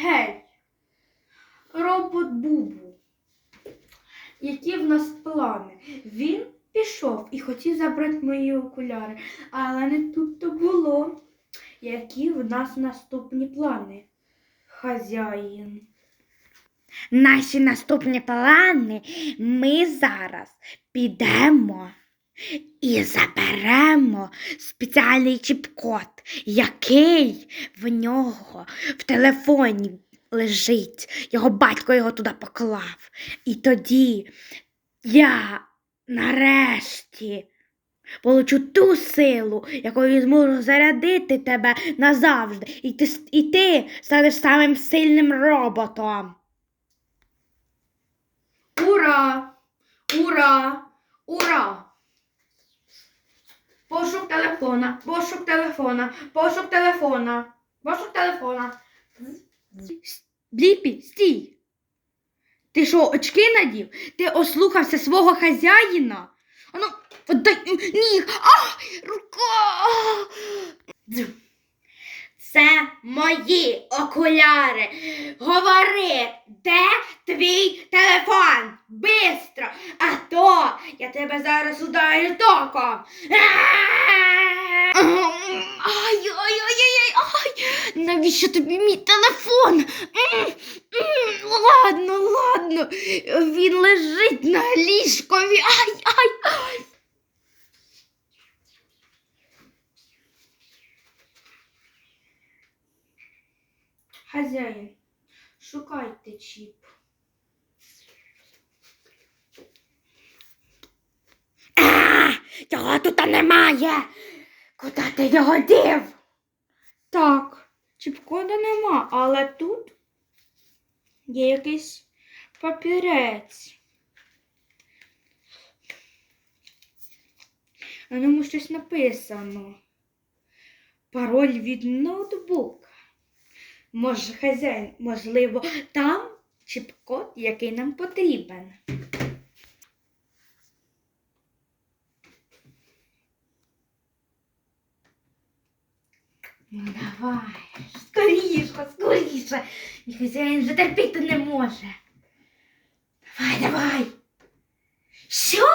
Гей, робот Бубу. Які в нас плани? Він пішов і хотів забрати мої окуляри, але не тут то було. Які в нас наступні плани? Хазяїн. Наші наступні плани ми зараз підемо і заберемо спеціальний чіп-код, який в нього в телефоні лежить. Його батько його туди поклав. І тоді я нарешті получу ту силу, якою зможу зарядити тебе назавжди. І ти, і ти станеш самим сильним роботом. Ура! Ура! Ура! Пошук телефона, пошук телефона, пошук телефона, пошук телефона. Бліпі, стій. Ти що, очки надів? Ти ослухався свого хазяїна? Ану, отдай ніг. А, рука. Це мої окуляри. Говори, де твій телефон? Бистро, а то я тебе зараз ударю током. Ай-ай-ай-ай, ай. Навіщо тобі мій телефон? Ладно, ладно. Він лежить на ліжкові. Ай, ай, ай. Хазяїн, шукайте чіп. Його тут немає. Куди ти його дів? Так, чіп-кода нема, але тут є якийсь папірець. На ньому щось написано. Пароль від ноутбука. Може, хазяїн, можливо, там чіп-код, який нам потрібен. Давай, скоріше, скоріше. Мій хазяїн вже терпіти не може. Давай, давай. Що?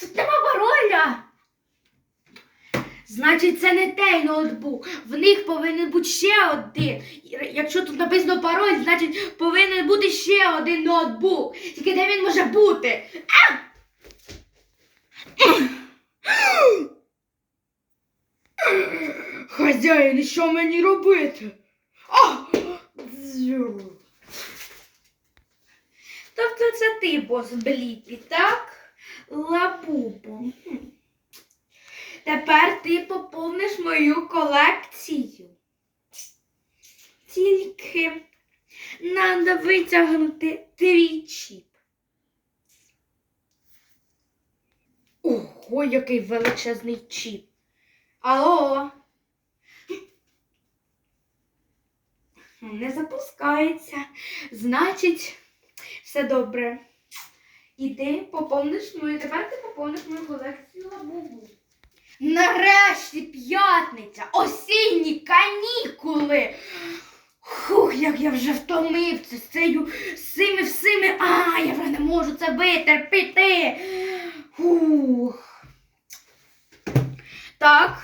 Тут нема пароля. Значить, це не той ноутбук. В них повинен бути ще один. Якщо тут написано пароль, значить повинен бути ще один ноутбук. Тільки де він може бути? А! Хазяїн, що мені робити? А! Тобто це ти, бос Бліпі, так? Лабубо. Тепер ти поповниш мою колекцію. Тільки треба витягнути твій чіп. Ого, який величезний чіп. Алло. Не запускається. Значить, все добре. Іди, поповниш мою. Тепер ти поповниш мою колекцію лабубу. Нарешті п'ятниця, осінні канікули. Хух, як я вже втомився з цією з цими всіми. А, я вже не можу це витерпіти. Хух. Так.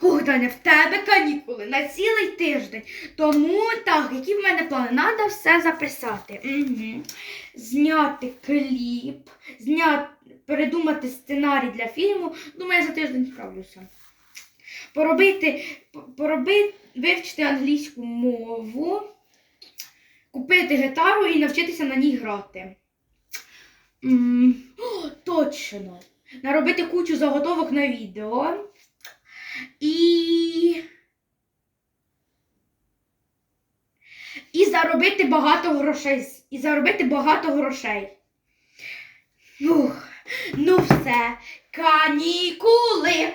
Ух, Даня, в тебе канікули на цілий тиждень. Тому так, які в мене плани? Треба все записати. Угу. Зняти кліп, зняти, передумати сценарій для фільму. Думаю, я за тиждень справлюся. Поробити, поробити, вивчити англійську мову, купити гітару і навчитися на ній грати. М, О, точно. Наробити кучу заготовок на відео. І. І заробити багато грошей. І заробити багато грошей. Ух, ну все, канікули.